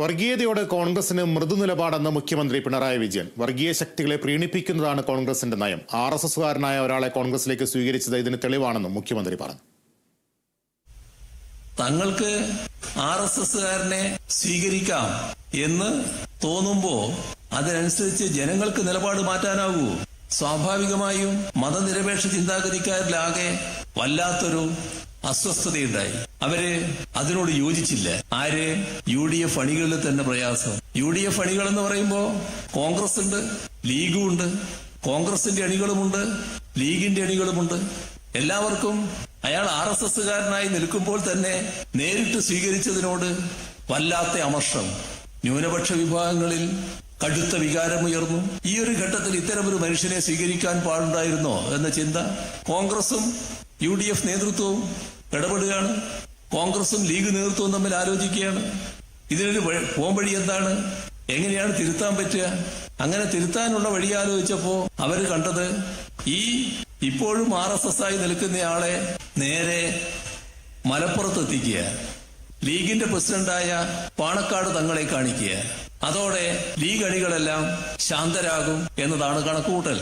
വർഗീയതയോട് കോൺഗ്രസിന് മൃദു നിലപാടെന്ന് മുഖ്യമന്ത്രി പിണറായി വിജയൻ വർഗീയ ശക്തികളെ പ്രീണിപ്പിക്കുന്നതാണ് കോൺഗ്രസിന്റെ നയം. ആർ എസ് എസുകാരനായ ഒരാളെ കോൺഗ്രസിലേക്ക് സ്വീകരിച്ചത് ഇതിന് തെളിവാണെന്നും മുഖ്യമന്ത്രി പറഞ്ഞു. തങ്ങൾക്ക് ആർ എസ് എസുകാരനെ സ്വീകരിക്കാം എന്ന് തോന്നുമ്പോ അതിനനുസരിച്ച് ജനങ്ങൾക്ക് നിലപാട് മാറ്റാനാകൂ സ്വാഭാവികമായും മതനിരപേക്ഷ ചിന്താഗതിക്കാരിലാകെ വല്ലാത്തൊരു അസ്വസ്ഥതയുണ്ടായി. അവർ അതിനോട് യോജിച്ചില്ല. ആര്? യു ഡി എഫ് അണികളിൽ തന്നെ പ്രയാസം. യു ഡി എഫ് അണികൾ എന്ന് പറയുമ്പോ കോൺഗ്രസ് ഉണ്ട് ലീഗും ഉണ്ട് കോൺഗ്രസിന്റെ അണികളുമുണ്ട് ലീഗിന്റെ അണികളുമുണ്ട്. എല്ലാവർക്കും അയാൾ ആർ എസ് എസ്സുകാരനായി നിൽക്കുമ്പോൾ തന്നെ നേരിട്ട് സ്വീകരിച്ചതിനോട് വല്ലാത്ത അമർഷം. ന്യൂനപക്ഷ വിഭാഗങ്ങളിൽ കടുത്ത വികാരമുയർന്നു. ഈ ഒരു ഘട്ടത്തിൽ ഇത്തരമൊരു മനുഷ്യനെ സ്വീകരിക്കാൻ പാടുണ്ടായിരുന്നോ എന്ന ചിന്ത കോൺഗ്രസും യു ഡി എഫ് നേതൃത്വവും ഇടപെടുകയാണ്. കോൺഗ്രസും ലീഗ് നേതൃത്വവും തമ്മിൽ ആലോചിക്കുകയാണ്. ഇതിനൊരു പോംവഴി എന്താണ്? എങ്ങനെയാണ് തിരുത്താൻ പറ്റുക? അങ്ങനെ തിരുത്താനുള്ള വഴി ആലോചിച്ചപ്പോ അവർ കണ്ടത് ഈ ഇപ്പോഴും ആർ എസ് എസ് ആയി നിൽക്കുന്നയാളെ നേരെ മലപ്പുറത്ത് എത്തിക്കുക ലീഗിന്റെ പ്രസിഡന്റായ പാണക്കാട് തങ്ങളെ കാണിക്കുക. അതോടെ ലീഗ് അണികളെല്ലാം ശാന്തരാകും എന്നതാണ് കണക്കുകൂട്ടൽ.